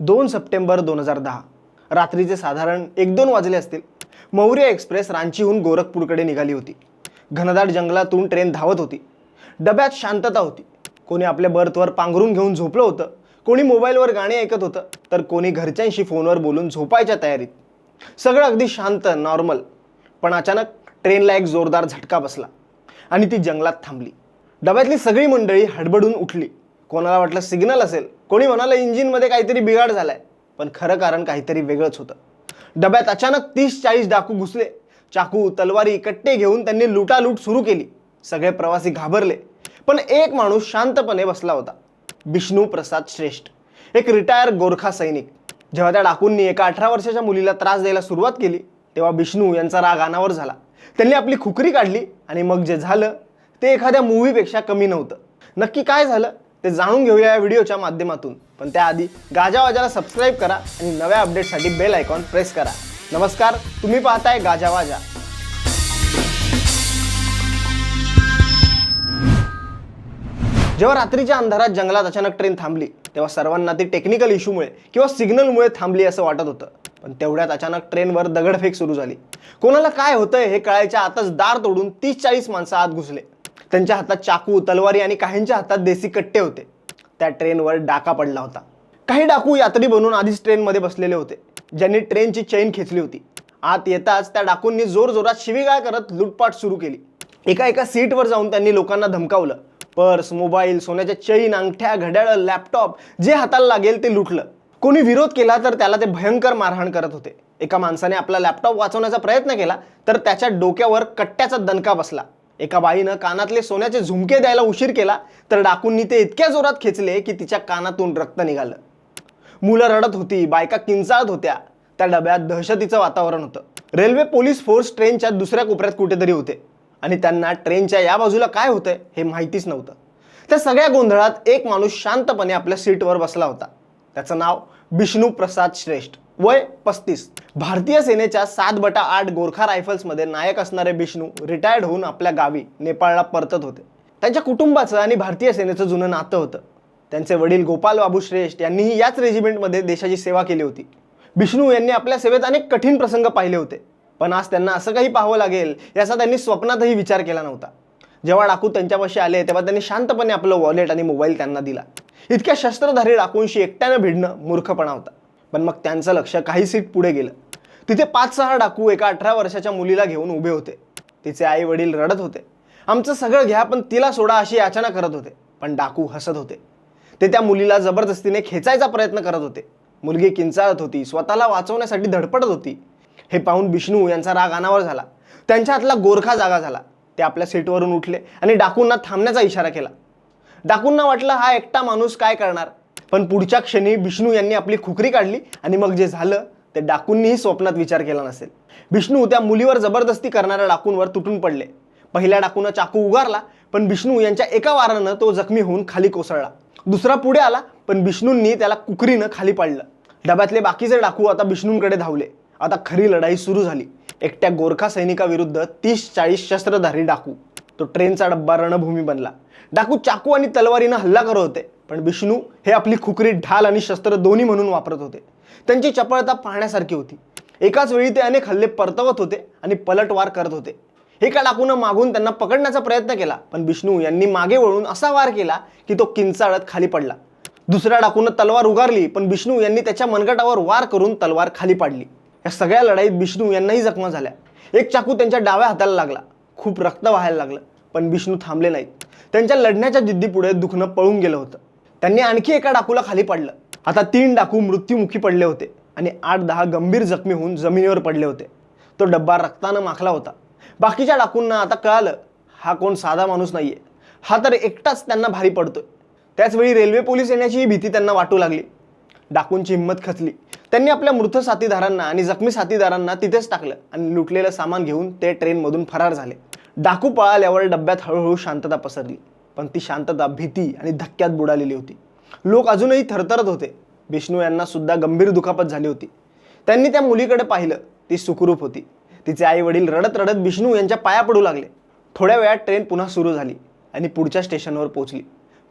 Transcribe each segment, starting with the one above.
दोन सप्टेंबर दोन हजार दहा. रात्रीचे साधारण एक दोन वाजले असतील. मौर्य एक्सप्रेस रांचीहून गोरखपूरकडे निघाली होती. घनदाट जंगलातून ट्रेन धावत होती. डब्यात शांतता होती. कोणी आपल्या बर्थवर पांघरून घेऊन झोपलं होतं. कोणी मोबाईलवर गाणी ऐकत होतं. तर कोणी घरच्यांशी फोनवर बोलून झोपायच्या तयारीत. सगळं अगदी शांत नॉर्मल पण अचानक ट्रेनला एक जोरदार झटका बसला. आणि ती जंगलात थांबली. डब्यातली सगळी मंडळी हडबडून उठली. कोणाला वाटलं सिग्नल असेल कोणी म्हणालं इंजिनमध्ये काहीतरी बिघाड झालाय पण खरं कारण काहीतरी वेगळंच होतं. डब्यात अचानक तीस चाळीस डाकू घुसले. चाकू तलवारी कट्टे घेऊन त्यांनी लुटालूट सुरू केली. सगळे प्रवासी घाबरले. पण एक माणूस शांतपणे बसला होता. विष्णू प्रसाद श्रेष्ठ एक रिटायर गोरखा सैनिक. जेव्हा त्या डाकूंनी एका अठरा वर्षाच्या मुलीला त्रास द्यायला सुरुवात केली तेव्हा विष्णू यांचा राग अनावर झाला. त्यांनी आपली खुकरी काढली आणि मग जे झालं ते एखाद्या मूवीपेक्षा कमी नव्हतं. नक्की काय झालं? ते जाणून घेऊया या व्हिडिओच्या माध्यमातून. पण त्याआधी गाजावाजाला सबस्क्राईब करा आणि नव्या अपडेटसाठी बेल आयकॉन प्रेस करा. नमस्कार तुम्ही पाहताय गाजावाजा जेव्हा रात्रीच्या अंधारात जंगलात अचानक ट्रेन थांबली तेव्हा सर्वांना ती टेक्निकल इश्यूमुळे किंवा सिग्नलमुळे थांबली असं वाटत होतं. पण तेवढ्यात अचानक ट्रेनवर दगडफेक सुरू झाली. कोणाला काय होतंय हे कळायच्या आताच दार तोडून तीस चाळीस माणसं आत घुसले. त्यांच्या हातात चाकू तलवारी आणि काहींच्या हातात देसी कट्टे होते. त्या ट्रेनवर डाका पडला होता. काही डाकू यात्री बनून आधीच ट्रेनमध्ये बसलेले होते. ज्यांनी ट्रेनची चैन खेचली होती. आत येताच त्या डाकूंनी जोरजोरात शिवीगाळ करत लुटपाट सुरू केली. एका एका सीटवर जाऊन त्यांनी लोकांना धमकावलं. पर्स मोबाईल सोन्याच्या चैन अंगठ्या घड्याळ लॅपटॉप जे हाताला लागेल ते लुटलं. कोणी विरोध केला तर त्याला ते भयंकर मारहाण करत होते. एका माणसाने आपला लॅपटॉप वाचवण्याचा प्रयत्न केला तर त्याच्या डोक्यावर कट्ट्याचा दणका बसला. एका बाईनं कानातले सोन्याचे झुमके द्यायला उशीर केला तर डाकूंनी ते इतक्या जोरात खेचले की तिच्या कानातून रक्त निघालं. मुलं रडत होती बायका किंचाळत होत्या. त्या डब्यात दहशतीचं वातावरण होतं. रेल्वे पोलीस फोर्स ट्रेनच्या दुसऱ्या कोपऱ्यात कुठेतरी होते. आणि त्यांना ट्रेनच्या या बाजूला काय होतंय हे माहितीच नव्हतं. त्या सगळ्या गोंधळात एक माणूस शांतपणे आपल्या सीटवर बसला होता. त्याचं नाव विष्णू प्रसाद श्रेष्ठ. वय पस्तीस. भारतीय सेनेच्या सात बटा आठ गोरखा रायफल्समध्ये नायक असणारे विष्णू रिटायर्ड होऊन आपल्या गावी नेपाळला परतत होते. त्यांच्या कुटुंबाचं आणि भारतीय सेनेचं जुनं नातं होतं. त्यांचे वडील गोपाल बाबू श्रेष्ठ यांनीही याच रेजिमेंटमध्ये देशाची सेवा केली होती. विष्णू यांनी आपल्या सेवेत अनेक कठीण प्रसंग पाहिले होते. पण आज त्यांना असं काही पाहावं लागेल याचा त्यांनी स्वप्नातही विचार केला नव्हता. जेव्हा डाकू त्यांच्यापाशी आले तेव्हा त्यांनी शांतपणे आपलं वॉलेट आणि मोबाईल त्यांना दिला. इतक्या शस्त्रधारी डाकूंशी एकट्यानं भिडणं मूर्खपणा होता. पण मग त्यांचं लक्ष काही सीट पुढे गेलं. तिथे पाच सहा डाकू एका अठरा वर्षाच्या मुलीला घेऊन उभे होते. तिचे आई वडील रडत होते. आमचं सगळं घ्या पण तिला सोडा अशी याचना करत होते. पण डाकू हसत होते. ते त्या मुलीला जबरदस्तीने खेचायचा प्रयत्न करत होते. मुलगी किंचाळत होती स्वतःला वाचवण्यासाठी धडपडत होती. हे पाहून विष्णू यांचा राग अनावर झाला. त्यांच्या हातला गोरखा जागा झाला. ते आपल्या सीटवरून उठले आणि डाकूंना थांबण्याचा इशारा केला. डाकूंना वाटलं हा एकटा माणूस काय करणार? पण पुढच्या क्षणी विष्णू यांनी आपली खुकरी काढली आणि मग जे झालं ते डाकूंनीही स्वप्नात विचार केला नसेल. विष्णू त्या मुलीवर जबरदस्ती करणाऱ्या डाकूंवर तुटून पडले. पहिल्या डाकूनं चाकू उगारला पण विष्णू यांच्या एका वारानं तो जखमी होऊन खाली कोसळला. दुसरा पुढे आला पण विष्णूंनी त्याला कुकरीनं खाली पाडलं. डब्यातले बाकीचे डाकू आता विष्णूंकडे धावले. आता खरी लढाई सुरू झाली. एकट्या गोरखा सैनिकाविरुद्ध तीस चाळीस शस्त्रधारी डाकू. तो ट्रेनचा डब्बा रणभूमी बनला. डाकू चाकू आणि तलवारीनं हल्ला करत होते. पण विष्णू हे आपली खुकरी ढाल आणि शस्त्र दोन्ही म्हणून वापरत होते. त्यांची चपळता पाहण्यासारखी होती. एकाच वेळी ते अनेक हल्ले परतवत होते आणि पलटवार करत होते. एका डाकूनं मागून त्यांना पकडण्याचा प्रयत्न केला पण विष्णू यांनी मागे वळून असा वार केला की तो किंचाळत खाली पडला. दुसऱ्या डाकूनं तलवार उगारली पण विष्णू यांनी त्याच्या मनगटावर वार करून तलवार खाली पाडली. या सगळ्या लढाईत विष्णू यांनाही जखमा झाल्या. एक चाकू त्यांच्या डाव्या हाताला लागला. खूप रक्त व्हायला लागलं पण विष्णू थांबले नाहीत. त्यांच्या लढण्याच्या जिद्दीपुढे दुखणं पळून गेलं होतं. त्यांनी आणखी एका डाकूला खाली पाडलं. आता तीन डाकू मृत्यूमुखी पडले होते आणि आठ दहा गंभीर जखमी होऊन जमिनीवर पडले होते. तो डब्बा रक्तानं माखला होता. बाकीच्या डाकूंना आता कळालं हा कोण साधा माणूस नाहीये. हा तर एकटाच त्यांना भारी पडतोय. त्याचवेळी रेल्वे पोलीस येण्याचीही भीती त्यांना वाटू लागली. डाकूंची हिंमत खचली. त्यांनी आपल्या मृत साथीदारांना आणि जखमी साथीदारांना तिथेच टाकलं आणि लुटलेलं सामान घेऊन ते ट्रेनमधून फरार झाले. डाकू पळाल्यावर डब्यात हळूहळू शांतता पसरली पण ती शांतता भीती आणि धक्क्यात बुडालेली होती. लोक अजूनही थरथरत होते. विष्णू यांना सुद्धा गंभीर दुखापत झाली होती. त्यांनी त्या मुलीकडे पाहिलं. ती सुखरूप होती. तिचे आई वडील रडत रडत विष्णू यांच्या पाया पडू लागले. थोड्या वेळात ट्रेन पुन्हा सुरू झाली आणि पुढच्या स्टेशनवर पोहोचली.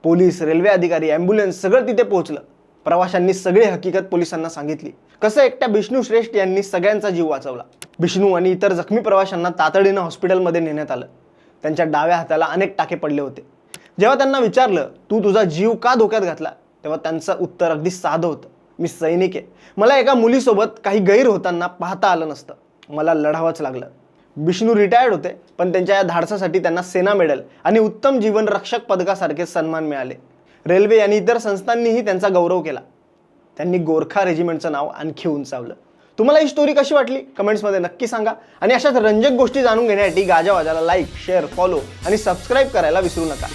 पोलीस रेल्वे अधिकारी ॲम्ब्युलन्स सगळं तिथे पोहोचलं. प्रवाशांनी सगळी हकीकत पोलिसांना सांगितली. कसं एकट्या बिष्णू श्रेष्ठ यांनी सगळ्यांचा जीव वाचवला? बिष्णू आणि इतर जखमी प्रवाशांना तातडीनं हॉस्पिटलमध्ये नेण्यात आलं. त्यांच्या डाव्या हाताला अनेक टाके पडले होते. जेव्हा त्यांना विचारलं तू तुझा जीव का धोक्यात घातला? तेव्हा त्यांचं उत्तर अगदी साधं होतं. मी सैनिक आहे. मला एका मुलीसोबत काही गैर होताना पाहता आलं नसतं. मला लढावंच लागलं. विष्णू रिटायर्ड होते पण त्यांच्या या धाडसासाठी त्यांना सेना मेडल आणि उत्तम जीवन रक्षक पदकासारखे सन्मान मिळाले. रेल्वे आणि इतर संस्थांनीही त्यांचा गौरव केला. त्यांनी गोरखा रेजिमेंटचं नाव आणखी उंचावलं. तुम्हाला ही स्टोरी कशी वाटली? कमेंट्समध्ये नक्की सांगा. आणि अशाच रंजक गोष्टी जाणून घेण्यासाठी गाजावाजाला लाईक शेअर फॉलो आणि सबस्क्राईब करायला विसरू नका.